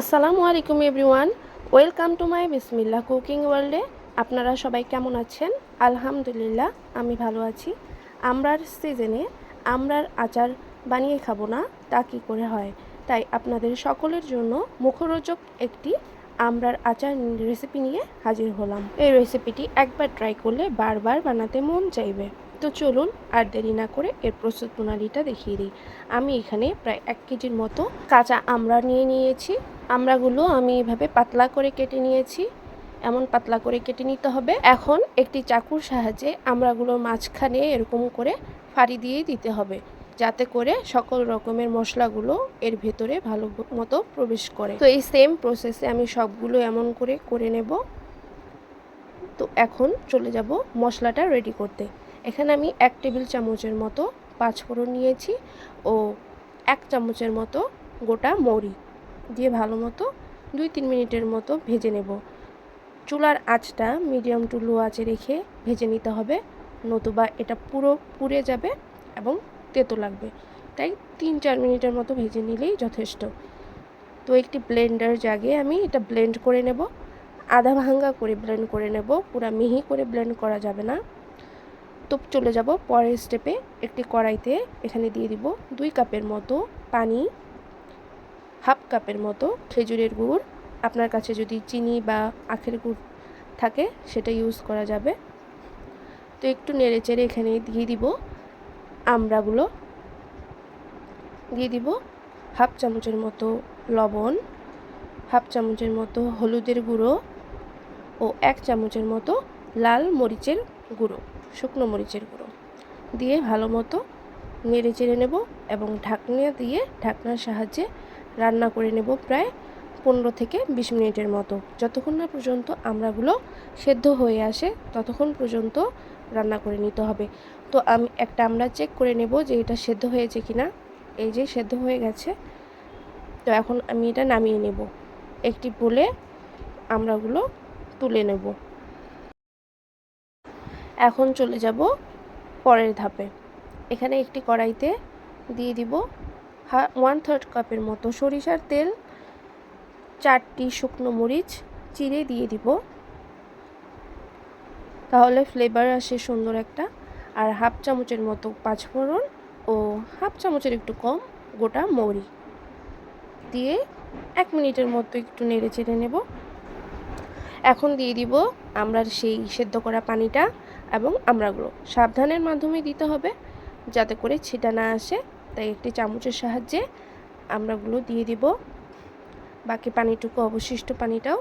আসসালামু আলাইকুম everyone, welcome to my Bismillah cooking ওয়ার্ল্ডে। আপনারা সবাই কেমন আছেন? আলহামদুলিল্লাহ, আমি ভালো আছি। আমরার সিজনে আমরার আচার বানিয়ে খাব না, তা কী করে হয়? তাই আপনাদের সকলের জন্য মুখরোচক একটি আমরার আচার রেসিপি নিয়ে হাজির হলাম। এই রেসিপিটি একবার ট্রাই করলে বারবার বানাতে মন চাইবে। তো চলুন আর দেরি না করে এর প্রস্তুত প্রণালীটা দেখিয়ে দিই। আমি এখানে প্রায় এক কেজির মতো কাঁচা আমড়া নিয়ে নিয়েছি। আমড়াগুলো আমি এভাবে পাতলা করে কেটে নিয়েছি। এমন পাতলা করে কেটে নিতে হবে। এখন একটি চাকুর সাহায্যে আমড়াগুলোর মাঝখানে এরকম করে ফাড়ি দিয়ে দিতে হবে, যাতে করে সকল রকমের মশলাগুলো এর ভেতরে ভালো মতো প্রবেশ করে। তো এই সেম প্রসেসে আমি সবগুলো এমন করে করে নেব। তো এখন চলে যাব মশলাটা রেডি করতে। এখানে আমি এক টেবিল চামচের মতো পাঁচফোড়ন নিয়েছি ও এক চামচের মতো গোটা মৌরি দিয়ে ভালো মতো দুই তিন মিনিটের মতো ভেজে নেব। চুলার আঁচটা মিডিয়াম টু লো আঁচে রেখে ভেজে নিতে হবে, নতুবা এটা পুরো পুড়ে যাবে এবং তেতো লাগবে। তাই তিন চার মিনিটের মতো ভেজে নিলেই যথেষ্ট। তো একটি ব্লেন্ডার জাগে আমি এটা ব্লেন্ড করে নেব। আধা ভাঙ্গা করে ব্লেন্ড করে নেব, পুরা মিহি করে ব্লেন্ড করা যাবে না। তো চলে যাব পরের স্টেপে একটি কড়াইতে। এখানে দিয়ে দিব দুই কাপের মতো পানি, হাফ কাপের মতো খেজুরের গুড়। আপনার কাছে যদি চিনি বা আখের গুড় থাকে, সেটা ইউজ করা যাবে। তো একটু নেড়ে চেড়ে এখানে দিয়ে দিব আমড়াগুলো দিয়ে দিব হাফ চামচের মতো লবণ, হাফ চামচের মতো হলুদের গুঁড়ো ও এক চামচের মতো লাল মরিচের গুঁড়ো। শুকনো মরিচের গুঁড়ো। দিয়ে ভালো মতো নেড়ে চেড়ে নেব এবং ঢাকনা দিয়ে ঢাকনার সাহায্যে রান্না করে নেব প্রায় পনেরো থেকে বিশ মিনিটের মতো। যতক্ষণ না পর্যন্ত আমড়াগুলো সেদ্ধ হয়ে আসে, ততক্ষণ পর্যন্ত রান্না করে নিতে হবে। তো আমি একটা আমরা চেক করে নেব যে এটা সেদ্ধ হয়েছে কি না এই যে সেদ্ধ হয়ে গেছে। তো এখন আমি এটা নামিয়ে নেব। একটি বলে আমড়াগুলো তুলে নেব। এখন চলে যাব পরের ধাপে। এখানে একটি কড়াইতে দিয়ে দিব ওয়ান থার্ড কাপের মতো সরিষার তেল, চারটি শুকনো মরিচ চিড়ে দিয়ে দিব। তাহলে ফ্লেভার আসে সুন্দর একটা। আর হাফ চামচের মতো পাঁচফোড়ন ও হাফ চামচের একটু কম গোটা মৌরি দিয়ে এক মিনিটের মতো একটু নেড়ে চেড়ে নেব। এখন দিয়ে দিব আমরা সেই সেদ্ধ করা পানিটা। এবং আমড়াগুলো সাবধানের মাধ্যমে দিতে হবে যাতে করে ছিটা না আসে। তাই একটি চামচের সাহায্যে আমড়াগুলো দিয়ে দিব। বাকি পানিটুকু, অবশিষ্ট পানিটাও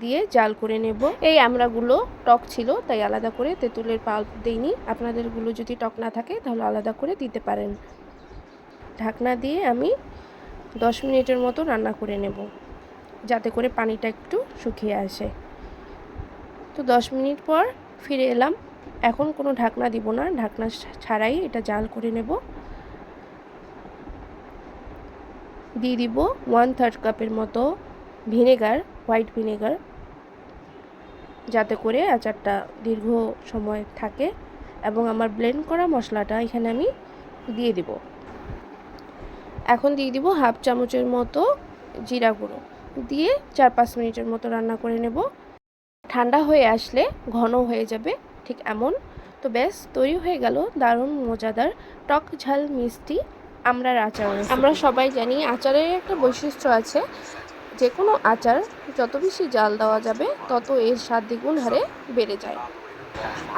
দিয়ে জাল করে নেব। এই আমড়াগুলো টক ছিল, তাই আলাদা করে তেঁতুলের পাল্প দিইনি। আপনাদেরগুলো যদি টক না থাকে, তাহলে আলাদা করে দিতে পারেন। ঢাকনা দিয়ে আমি দশ মিনিটের মতো রান্না করে নেব, যাতে করে পানিটা একটু শুকিয়ে আসে। তো দশ মিনিট পর ফিরে এলাম। এখন কোনো ঢাকনা দিব না, ঢাকনা ছাড়াই এটা জাল করে নেব। দিয়ে দিব ওয়ান থার্ড কাপের মতো ভিনেগার হোয়াইট ভিনেগার যাতে করে আচারটা দীর্ঘ সময় থাকে এবং আমার ব্লেন্ড করা মশলাটা এখানে আমি দিয়ে দিব। এখন দিয়ে দিব হাফ চামচের মতো জিরা গুঁড়ো। দিয়ে চার পাঁচ মিনিটের মতো রান্না করে নেব। ঠান্ডা হয়ে আসলে ঘন হয়ে যাবে, ঠিক এমন। তো ব্যাস, তৈরি হয়ে গেল দারুণ মজাদার টক ঝাল মিষ্টি আমরার আচার আমরা সবাই জানি আচারের একটা বৈশিষ্ট্য আছে যে কোনো আচার যত বেশি জাল দেওয়া যাবে, তত এর স্বাদ দ্বিগুণ হারে বেড়ে যায়।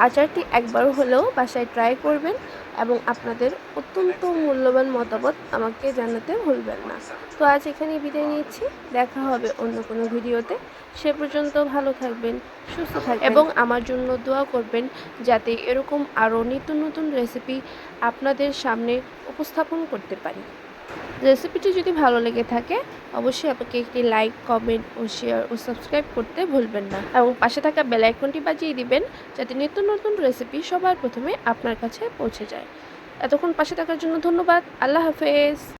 আচারটি একবার হলেও বাসায় ট্রাই করবেন এবং আপনাদের অত্যন্ত মূল্যবান মতামত আমাকে জানাতে ভুলবেন না। তো আজ এখানে বিদায় নিচ্ছি। দেখা হবে অন্য কোনো ভিডিওতে। সে পর্যন্ত ভালো থাকবেন, সুস্থ থাকবেন এবং আমার জন্য দোয়া করবেন যাতে এরকম আরও নিত্য নতুন রেসিপি আপনাদের সামনে উপস্থাপন করতে পারি। রেসিপিটি যদি ভালো লেগে থাকে, অবশ্যই আপনাকে একটি লাইক, কমেন্ট ও শেয়ার ও সাবস্ক্রাইব করতে ভুলবেন না। এবং পাশে থাকা বেল আইকনটি বাজিয়ে দিবেন, যাতে নিত্য নতুন রেসিপি সবার প্রথমে আপনার কাছে পৌঁছে যায়। এতক্ষণ পাশে থাকার জন্য ধন্যবাদ। আল্লাহ হাফেজ।